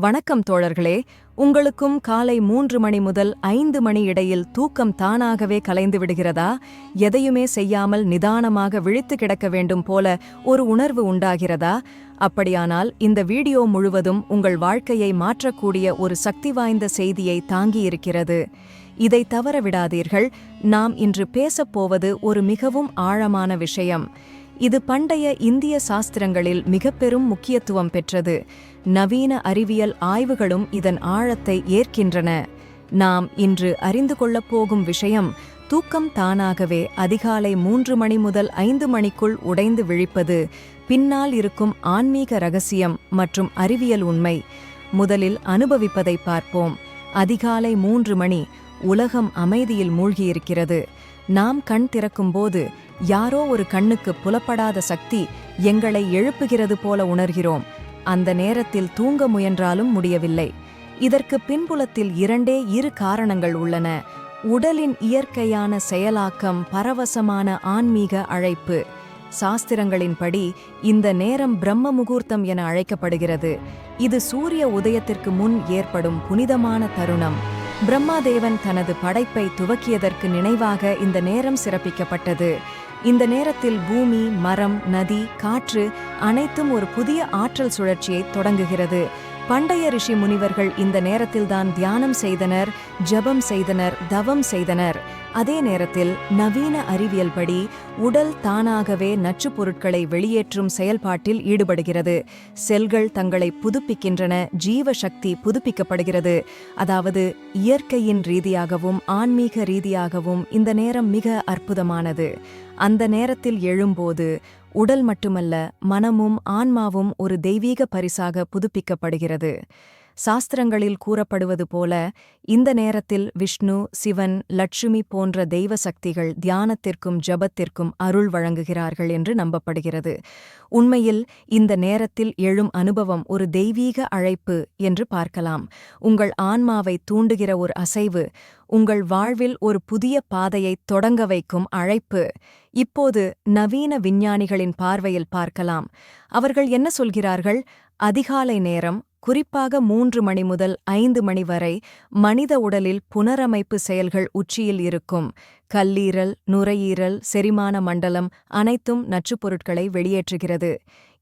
வணக்கம் தோழர்களே. உங்களுக்கும் காலை மூன்று மணி முதல் ஐந்து மணி இடையில் தூக்கம் தானாகவே கலைந்து விடுகிறதா? எதையுமே செய்யாமல் நிதானமாக விழித்து கிடக்க வேண்டும் போல ஒரு உணர்வு உண்டாகிறதா? அப்படியானால் இந்த வீடியோ முழுவதும் உங்கள் வாழ்க்கையை மாற்றக்கூடிய ஒரு சக்தி வாய்ந்த செய்தியை தாங்கியிருக்கிறது. இதை தவற விடாதீர்கள். நாம் இன்று பேசப்போவது ஒரு மிகவும் ஆழமான விஷயம். இது பண்டைய இந்திய சாஸ்திரங்களில் மிக பெரும் முக்கியத்துவம் பெற்றது. நவீன அறிவியல் ஆய்வுகளும் இதன் ஆழத்தை ஏற்கின்றன. நாம் இன்று அறிந்து கொள்ளப் போகும் விஷயம் தூக்கம் தானாகவே அதிகாலை மூன்று மணி முதல் ஐந்து மணிக்குள் உடைந்து விழிப்பது பின்னால் இருக்கும் ஆன்மீக ரகசியம் மற்றும் அறிவியல் உண்மை. முதலில் அனுபவிப்பதை பார்ப்போம். அதிகாலை மூன்று மணி உலகம் அமைதியில் மூழ்கியிருக்கிறது. நாம் கண் திறக்கும்போது யாரோ ஒரு கண்ணுக்கு புலப்படாத சக்தி எங்களை எழுப்புகிறது போல உணர்கிறோம். அந்த நேரத்தில் தூங்க முயன்றாலும் முடியவில்லை. இதற்கு பின்புலத்தில் இரண்டே இரு காரணங்கள் உள்ளன. உடலின் இயற்கையான செயலாக்கம் பரவசமான ஆன்மீக அழைப்பு. சாஸ்திரங்களின்படி இந்த நேரம் பிரம்ம முகூர்த்தம் என அழைக்கப்படுகிறது. இது சூரிய உதயத்திற்கு முன் ஏற்படும் புனிதமான தருணம். பிரம்மாதேவன் தனது படைப்பை துவக்கியதற்கு நினைவாக இந்த நேரம் சிறப்பிக்கப்பட்டது. இந்த நேரத்தில் பூமி மரம் நதி காற்று அனைத்தும் ஒரு புதிய ஆற்றல் சுழற்சியை தொடங்குகிறது. பண்டைய ரிஷி முனிவர்கள் இந்த நேரத்தில்தான் தியானம் செய்தனர் ஜபம் செய்தனர் தவம் செய்தனர். அதே நேரத்தில் நவீன அறிவியல் படி உடல் தானாகவே நச்சுப் பொருட்களை வெளியேற்றும் செயல்பாட்டில் ஈடுபடுகிறது. செல்கள் தங்களை புதுப்பிக்கின்றன ஜீவ சக்தி புதுப்பிக்கப்படுகிறது. அதாவது இயற்கையின் ரீதியாகவும் ஆன்மீக ரீதியாகவும் இந்த நேரம் மிக அற்புதமானது. அந்த நேரத்தில் எழும்போது உடல் மட்டுமல்ல மனமும் ஆன்மாவும் ஒரு தெய்வீக பரிசாக புதுப்பிக்கப்படுகிறது. சாஸ்திரங்களில் கூறப்படுவது போல இந்த நேரத்தில் விஷ்ணு சிவன் லட்சுமி போன்ற தெய்வ சக்திகள் தியானத்திற்கும் ஜபத்திற்கும் அருள் வழங்குகிறார்கள் என்று நம்பப்படுகிறது. உண்மையில் இந்த நேரத்தில் எழும் அனுபவம் ஒரு தெய்வீக அழைப்பு என்று பார்க்கலாம். உங்கள் ஆன்மாவை தூண்டுகிற ஒரு அசைவு உங்கள் வாழ்வில் ஒரு புதிய பாதையை தொடங்க வைக்கும் அழைப்பு. இப்போது நவீன விஞ்ஞானிகளின் பார்வையில் பார்க்கலாம். அவர்கள் என்ன சொல்கிறார்கள்? அதிகாலை நேரம் குறிப்பாக மூன்று மணி முதல் ஐந்து மணி வரை மனித உடலில் புனரமைப்பு செயல்கள் உச்சியில் இருக்கும். கல்லீரல் நுரையீரல் செரிமான மண்டலம் அனைத்தும் நச்சுப் பொருட்களை வெளியேற்றுகிறது.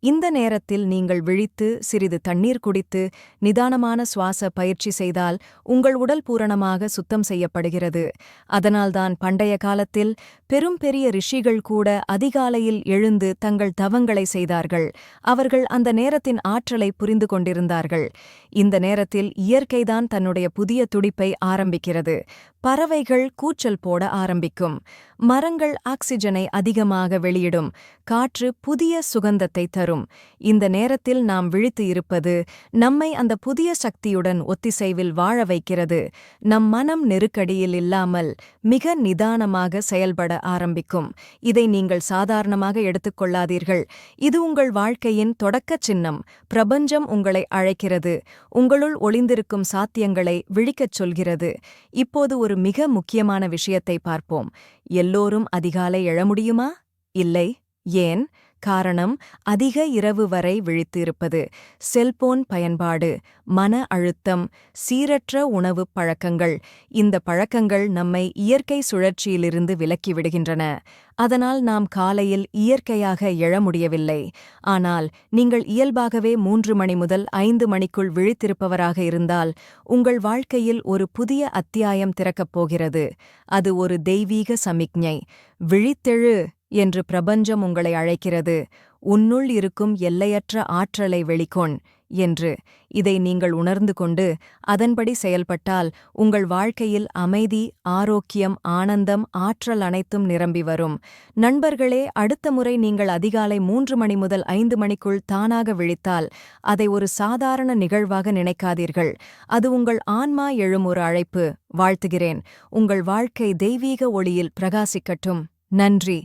இந்த நேரத்தில் நீங்கள் விழித்து சிறிது தண்ணீர் குடித்து நிதானமான சுவாச பயிற்சி செய்தால் உங்கள் உடல் பூரணமாக சுத்தம் செய்யப்படுகிறது. அதனால்தான் பண்டைய காலத்தில் பெரும் பெரிய ரிஷிகள் கூட அதிகாலையில் எழுந்து தங்கள் தவங்களை செய்தார்கள். அவர்கள் அந்த நேரத்தின் ஆற்றலை புரிந்து கொண்டிருந்தார்கள். இந்த நேரத்தில் இயற்கைதான் தன்னுடைய புதிய துடிப்பை ஆரம்பிக்கிறது. பறவைகள் கூச்சல் போட ஆரம்பிக்கும். மரங்கள் ஆக்சிஜனை அதிகமாக வெளியிடும். காற்று புதிய சுகந்தத்தை தரும். இந்த நேரத்தில் நாம் விழித்து இருப்பது நம்மை அந்த புதிய சக்தியுடன் ஒத்திசைவில் வாழ வைக்கிறது. நம் மனம் நெருக்கடியில் இல்லாமல் மிக நிதானமாக செயல்பட ஆரம்பிக்கும். இதை நீங்கள் சாதாரணமாக எடுத்துக்கொள்ளாதீர்கள். இது உங்கள் வாழ்க்கையின் தொடக்கச் சின்னம். பிரபஞ்சம் உங்களை அழைக்கிறது. உங்களுள் ஒளிந்திருக்கும் சாத்தியங்களை விழிக்கச் சொல்கிறது. இப்போது ஒரு மிக முக்கியமான விஷயத்தை பார்ப்போம். எல்லோரும் அதிகாலை எழ முடியுமா? இல்லை. ஏன்? காரணம் அதிக இரவு வரை விழித்து இருப்பது செல்போன் பயன்பாடு மன அழுத்தம் சீரற்ற உணவுப் பழக்கங்கள். இந்த பழக்கங்கள் நம்மை இயற்கை சுழற்சியிலிருந்து விலக்கிவிடுகின்றன அதனால் நாம் காலையில் இயற்கையாக எழ முடியவில்லை. ஆனால் நீங்கள் இயல்பாகவே மூன்று மணி முதல் ஐந்து மணிக்குள் விழித்திருப்பவராக இருந்தால் உங்கள் வாழ்க்கையில் ஒரு புதிய அத்தியாயம் திறக்கப் போகிறது. அது ஒரு தெய்வீக சமிக்ஞை. விழித்தெழு! என்று பிரபஞ்சம் உங்களை அழைக்கிறது. உன்னுள் இருக்கும் எல்லையற்ற ஆற்றலை வெளிக்கொண் என்று இதை நீங்கள் உணர்ந்து கொண்டு அதன்படி செயல்பட்டால் உங்கள் வாழ்க்கையில் அமைதி ஆரோக்கியம் ஆனந்தம் ஆற்றல் அனைத்தும் நிரம்பி வரும். நண்பர்களே அடுத்த முறை நீங்கள் அதிகாலை மூன்று மணி முதல் ஐந்து மணிக்குள் தானாக விழித்தால் அதை ஒரு சாதாரண நிகழ்வாக நினைக்காதீர்கள். அது உங்கள் ஆன்மா எழும் ஒரு அழைப்பு. வாழ்த்துகிறேன். உங்கள் வாழ்க்கை தெய்வீக ஒளியில் பிரகாசிக்கட்டும். நன்றி.